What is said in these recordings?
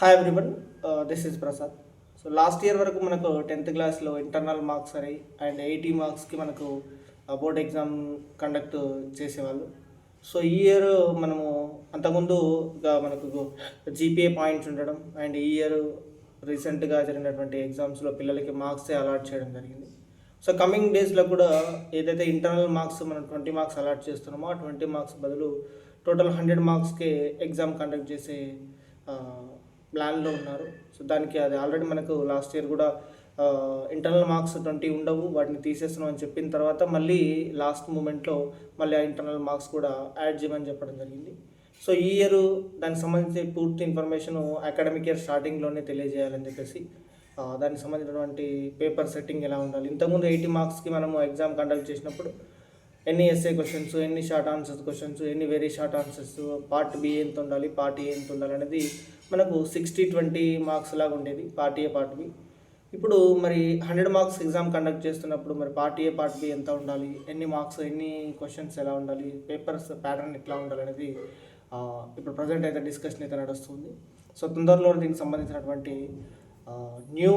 Hi everyone this is Prasad so last year వరకు మనకు tenth క్లాస్లో ఇంటర్నల్ మార్క్స్ అని అండ్ ఎయిటీ మార్క్స్కి మనకు బోర్డ్ ఎగ్జామ్ కండక్ట్ చేసేవాళ్ళు. సో ఈ ఇయర్ మనము అంతకుముందు మనకు జీపీఏ పాయింట్స్ ఉండడం అండ్ ఈ ఇయర్ రీసెంట్గా జరిగినటువంటి ఎగ్జామ్స్లో పిల్లలకి మార్క్సే అలాట్ చేయడం జరిగింది. సో కమింగ్ డేస్లో కూడా ఏదైతే ఇంటర్నల్ మార్క్స్ మనం ట్వంటీ మార్క్స్ అలాట్ చేస్తున్నామో ఆ ట్వంటీ మార్క్స్ బదులు టోటల్ హండ్రెడ్ మార్క్స్కే ఎగ్జామ్ కండక్ట్ చేసే uh, ప్లాన్లో ఉన్నారు. సో దానికి అది ఆల్రెడీ మనకు లాస్ట్ ఇయర్ కూడా ఇంటర్నల్ మార్క్స్ ట్వంటీ ఉండవు. వాటిని తీసేస్తున్నాం అని చెప్పిన తర్వాత మళ్ళీ లాస్ట్ మూమెంట్లో మళ్ళీ ఆ ఇంటర్నల్ మార్క్స్ కూడా యాడ్ చేయమని చెప్పడం జరిగింది. సో ఈ ఇయర్ దానికి సంబంధించి పూర్తి ఇన్ఫర్మేషన్ అకాడమిక్ ఇయర్ స్టార్టింగ్లోనే తెలియజేయాలని చెప్పేసి దానికి సంబంధించినటువంటి పేపర్ సెట్టింగ్ ఎలా ఉండాలి. ఇంతకుముందు ఎయిటీ మార్క్స్కి మనము ఎగ్జామ్ కండక్ట్ చేసినప్పుడు ఎన్ని ఎస్ఏ క్వశ్చన్స్ ఎన్ని షార్ట్ ఆన్సర్స్ క్వశ్చన్స్ ఎన్ని very short answers part B ఎంత ఉండాలి పార్ట్ ఏ ఎంత ఉండాలి అనేది మనకు సిక్స్టీ ట్వంటీ మార్క్స్ లాగా ఉండేది పార్ట్ ఏ పార్ట్ బి ఇప్పుడు మరి హండ్రెడ్ మార్క్స్ ఎగ్జామ్ కండక్ట్ చేస్తున్నప్పుడు మరి పార్ట్ ఏ పార్ట్ బి ఎంత ఉండాలి ఎన్ని మార్క్స్ ఎన్ని క్వశ్చన్స్ ఎలా ఉండాలి పేపర్స్ ప్యాటర్న్ ఎట్లా ఉండాలి అనేది ఇప్పుడు ప్రజెంట్ అయితే డిస్కషన్ అయితే నడుస్తుంది. సో తొందరలో దీనికి సంబంధించినటువంటి న్యూ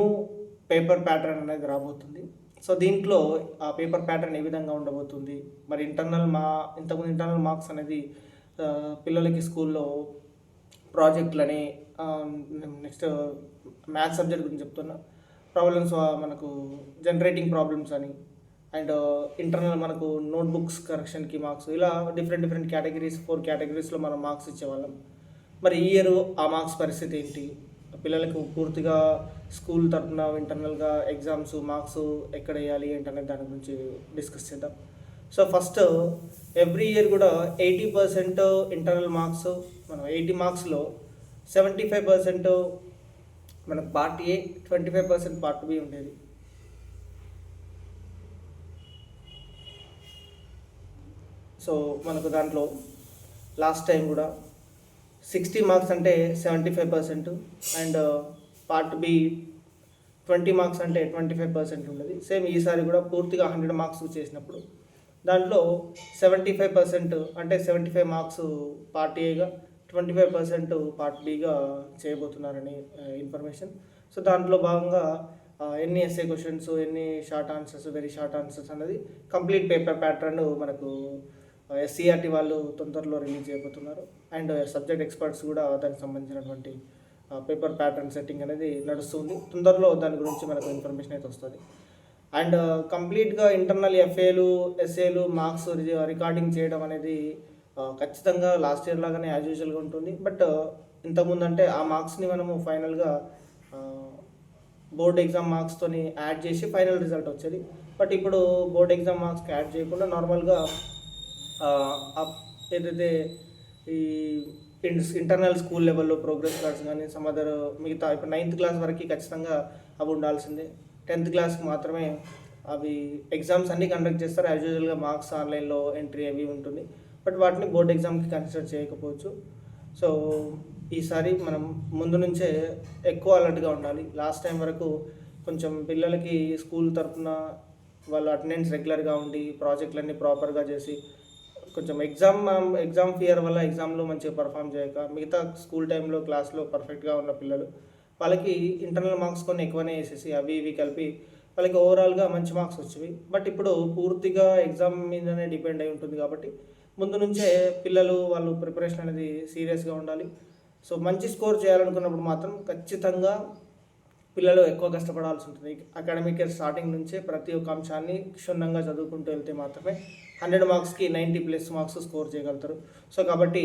పేపర్ ప్యాటర్న్ అనేది రాబోతుంది. సో దీంట్లో ఆ పేపర్ ప్యాటర్న్ ఏ విధంగా ఉండబోతుంది? మరి ఇంటర్నల్ మా ఇంతకుముందు ఇంటర్నల్ మార్క్స్ అనేది పిల్లలకి స్కూల్లో ప్రాజెక్టులని నెక్స్ట్ మ్యాథ్స్ సబ్జెక్ట్ గురించి చెప్తున్నా. ప్రాబ్లమ్స్ మనకు జనరేటింగ్ ప్రాబ్లమ్స్ అని. అండ్ ఇంటర్నల్ మనకు నోట్బుక్స్ కరెక్షన్కి మార్క్స్ ఇలా డిఫరెంట్ డిఫరెంట్ కేటగిరీస్ ఫోర్ కేటగిరీస్లో మనం మార్క్స్ ఇచ్చేవాళ్ళం. మరి ఈ ఇయర్ ఆ మార్క్స్ పరిస్థితి ఏంటి? పిల్లలకు పూర్తిగా స్కూల్ తరఫున ఇంటర్నల్గా ఎగ్జామ్స్ మార్క్స్ ఎక్కడ వేయాలి ఏంటనే దాని గురించి డిస్కస్ చేద్దాం. సో ఫస్ట్ ఎవ్రీ ఇయర్ కూడా ఎయిటీ పర్సెంట్ ఇంటర్నల్ మార్క్స్ మనం ఎయిటీ మార్క్స్లో సెవెంటీ ఫైవ్ పర్సెంట్ మనకు part A twenty five percent part B ఉండేది. సో మనకు దాంట్లో లాస్ట్ టైం కూడా సిక్స్టీ మార్క్స్ అంటే seventy five percent and uh, part B twenty marks అంటే ట్వంటీ ఫైవ్ పర్సెంట్ ఉండేది. సేమ్ ఈసారి కూడా పూర్తిగా హండ్రెడ్ మార్క్స్ చేసినప్పుడు దాంట్లో సెవెంటీ ఫైవ్ పర్సెంట్ అంటే సెవెంటీ ఫైవ్ మార్క్స్ పార్ట్ ఏగా ట్వంటీ ఫైవ్ పర్సెంట్ పార్ట్ బిగా చేయబోతున్నారని uh, ఇన్ఫర్మేషన్ సో దాంట్లో భాగంగా uh, ఎన్ని ఎస్ఏ క్వశ్చన్స్ ఎన్ని short answers very short answers అన్నది కంప్లీట్ పేపర్ ప్యాటర్న్ మనకు ఎస్సీఆర్టీ వాళ్ళు తొందరలో రిలీజ్ చేయబోతున్నారు. అండ్ సబ్జెక్ట్ ఎక్స్పర్ట్స్ కూడా దానికి సంబంధించినటువంటి పేపర్ ప్యాటర్న్ సెట్టింగ్ అనేది నడుస్తుంది. తొందరలో దాని గురించి మనకు ఇన్ఫర్మేషన్ అయితే వస్తుంది. అండ్ కంప్లీట్గా ఇంటర్నల్ ఎఫ్ఏలు ఎస్ఏలు మార్క్స్ రికార్డింగ్ చేయడం అనేది ఖచ్చితంగా లాస్ట్ ఇయర్ లాగానే యాజ్ యూజువల్గా ఉంటుంది. బట్ ఇంతకుముందు అంటే ఆ మార్క్స్ని మనము ఫైనల్గా బోర్డ్ ఎగ్జామ్ మార్క్స్తోని యాడ్ చేసి ఫైనల్ రిజల్ట్ వచ్చేది. బట్ ఇప్పుడు బోర్డ్ ఎగ్జామ్ మార్క్స్కి యాడ్ చేయకుండా నార్మల్గా ఏదైతే ఈ ఇంటర్నల్ స్కూల్ లెవెల్లో ప్రోగ్రెస్ కార్డ్స్ కానీ సమ్ అదర్ మిగతా ఇప్పుడు నైన్త్ క్లాస్ వరకు ఖచ్చితంగా అవి ఉండాల్సిందే. టెన్త్ క్లాస్కి మాత్రమే అవి ఎగ్జామ్స్ అన్నీ కండక్ట్ చేస్తారు. యాజ్ యూజువల్గా మార్క్స్ ఆన్లైన్లో ఎంట్రీ అవి ఉంటుంది. బట్ వాటిని బోర్డ్ ఎగ్జామ్కి కన్సిడర్ చేయకపోవచ్చు. సో ఈసారి మనం ముందు నుంచే ఎక్కువ అలర్ట్గా ఉండాలి. లాస్ట్ టైం వరకు కొంచెం పిల్లలకి స్కూల్ తరఫున వాళ్ళ అటెండెన్స్ రెగ్యులర్గా ఉండి ప్రాజెక్టులన్నీ ప్రాపర్గా చేసి కొంచెం ఎగ్జామ్ ఎగ్జామ్ ఫియర్ వల్ల ఎగ్జామ్లో మంచిగా పర్ఫామ్ చేయక మిగతా స్కూల్ టైంలో క్లాస్లో పర్ఫెక్ట్గా ఉన్న పిల్లలు వాళ్ళకి ఇంటర్నల్ మార్క్స్ కొన్ని ఎక్కువనే వేసేసి అవి ఇవి కలిపి వాళ్ళకి ఓవరాల్గా మంచి మార్క్స్ వచ్చేవి బట్ ఇప్పుడు పూర్తిగా ఎగ్జామ్ మీదనే డిపెండ్ అయి ఉంటుంది కాబట్టి ముందు నుంచే పిల్లలు వాళ్ళు ప్రిపరేషన్ అనేది సీరియస్గా ఉండాలి. సో మంచి స్కోర్ చేయాలనుకున్నప్పుడు మాత్రం ఖచ్చితంగా పిల్లలు ఎక్కువ కష్టపడాల్సి ఉంటుంది. అకాడమిక్ ఇయర్ స్టార్టింగ్ నుంచే ప్రతి ఒక్క అంశాన్ని క్షుణ్ణంగా చదువుకుంటూ వెళ్తే మాత్రమే హండ్రెడ్ మార్క్స్కి నైంటీ ప్లస్ మార్క్స్ స్కోర్ చేయగలుగుతారు. సో కాబట్టి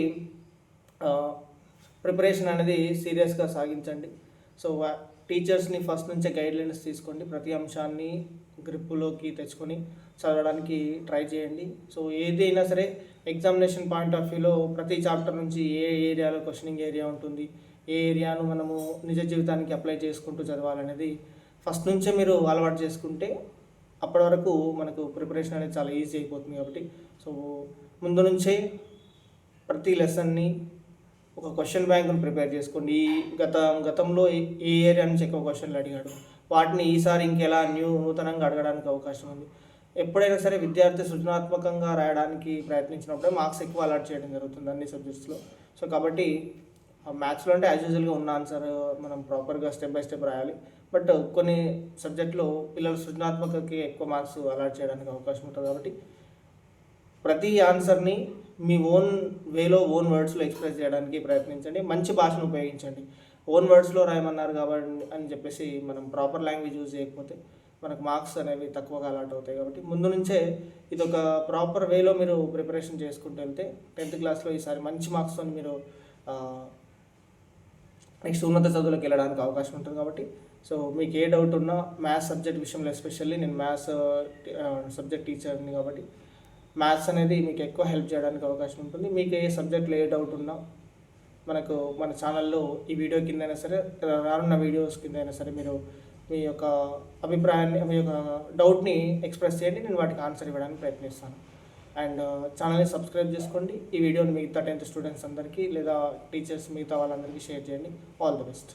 ప్రిపరేషన్ అనేది సీరియస్గా సాగించండి. సో టీచర్స్ని ఫస్ట్ నుంచే గైడ్లైన్స్ తీసుకోండి. ప్రతి అంశాన్ని గ్రిప్పులోకి తెచ్చుకొని చదవడానికి ట్రై చేయండి. సో ఏదైనా సరే ఎగ్జామినేషన్ పాయింట్ ఆఫ్ వ్యూలో ప్రతి చాప్టర్ నుంచి ఏ ఏరియాలో క్వశ్చనింగ్ ఏరియా ఉంటుంది ఏ ఏరియాను మనము నిజ జీవితానికి అప్లై చేసుకుంటూ చదవాలనేది ఫస్ట్ నుంచే మీరు అలవాటు చేసుకుంటే అప్పటి వరకు మనకు ప్రిపరేషన్ అనేది చాలా ఈజీ అయిపోతుంది కాబట్టి సో ముందు నుంచే ప్రతి లెసన్ని ఒక క్వశ్చన్ బ్యాంక్ను ప్రిపేర్ చేసుకోండి. ఈ గత గతంలో ఏ ఏరియా నుంచి ఎక్కువ క్వశ్చన్లు అడిగాడు? వాటిని ఈసారి ఇంకెలా న్యూ నూతనంగా అడగడానికి అవకాశం ఉంది? ఎప్పుడైనా సరే విద్యార్థి సృజనాత్మకంగా రాయడానికి ప్రయత్నించినప్పుడే మార్క్స్ ఎక్కువ అలాట్ చేయడం జరుగుతుంది అన్ని సబ్జెక్ట్స్లో సో కాబట్టి మ్యాథ్స్లో అంటే యాజ్ యూజువల్గా ఉన్న ఆన్సర్ మనం ప్రాపర్గా స్టెప్ బై స్టెప్ రాయాలి. బట్ కొన్ని సబ్జెక్టులో పిల్లలు సృజనాత్మకకి ఎక్కువ మార్క్స్ అలాట్ చేయడానికి అవకాశం ఉంటుంది కాబట్టి ప్రతి ఆన్సర్ని మీ ఓన్ వేలో ఓన్ వర్డ్స్లో ఎక్స్ప్రెస్ చేయడానికి ప్రయత్నించండి. మంచి భాషను ఉపయోగించండి. ఓన్ వర్డ్స్లో రాయమన్నారు కాబట్టి అని చెప్పేసి మనం ప్రాపర్ లాంగ్వేజ్ యూజ్ చేయకపోతే మనకు మార్క్స్ అనేవి తక్కువగా అలాట్ అవుతాయి కాబట్టి ముందు నుంచే ఇది ఒక ప్రాపర్ వేలో మీరు ప్రిపరేషన్ చేసుకుంటూ వెళ్తే టెన్త్ క్లాస్లో ఈసారి మంచి మార్క్స్తో మీరు నెక్స్ట్ ఉన్నత చదువులకు వెళ్ళడానికి అవకాశం ఉంటుంది కాబట్టి. సో మీకు ఏ డౌట్ ఉన్నా మ్యాథ్స్ సబ్జెక్ట్ విషయంలో ఎస్పెషల్లీ నేను మ్యాథ్స్ సబ్జెక్ట్ టీచర్ని కాబట్టి మ్యాథ్స్ అనేది మీకు ఎక్కువ హెల్ప్ చేయడానికి అవకాశం ఉంటుంది. మీకు ఏ సబ్జెక్ట్లో ఏ డౌట్ ఉన్నా మనకు మన ఛానల్లో ఈ వీడియో కింద అయినా సరే రానున్న వీడియోస్ కింద అయినా సరే మీరు మీ యొక్క అభిప్రాయాన్ని మీ యొక్క డౌట్ని ఎక్స్ప్రెస్ చేయండి. నేను వాటికి ఆన్సర్ ఇవ్వడానికి ప్రయత్నిస్తాను. అండ్ uh, ఛానల్ని సబ్స్క్రైబ్ చేసుకోండి. ఈ వీడియోని మిగతా టెన్త్ స్టూడెంట్స్ అందరికీ లేదా టీచర్స్ మిగతా వాళ్ళందరికీ షేర్ చేయండి. All the best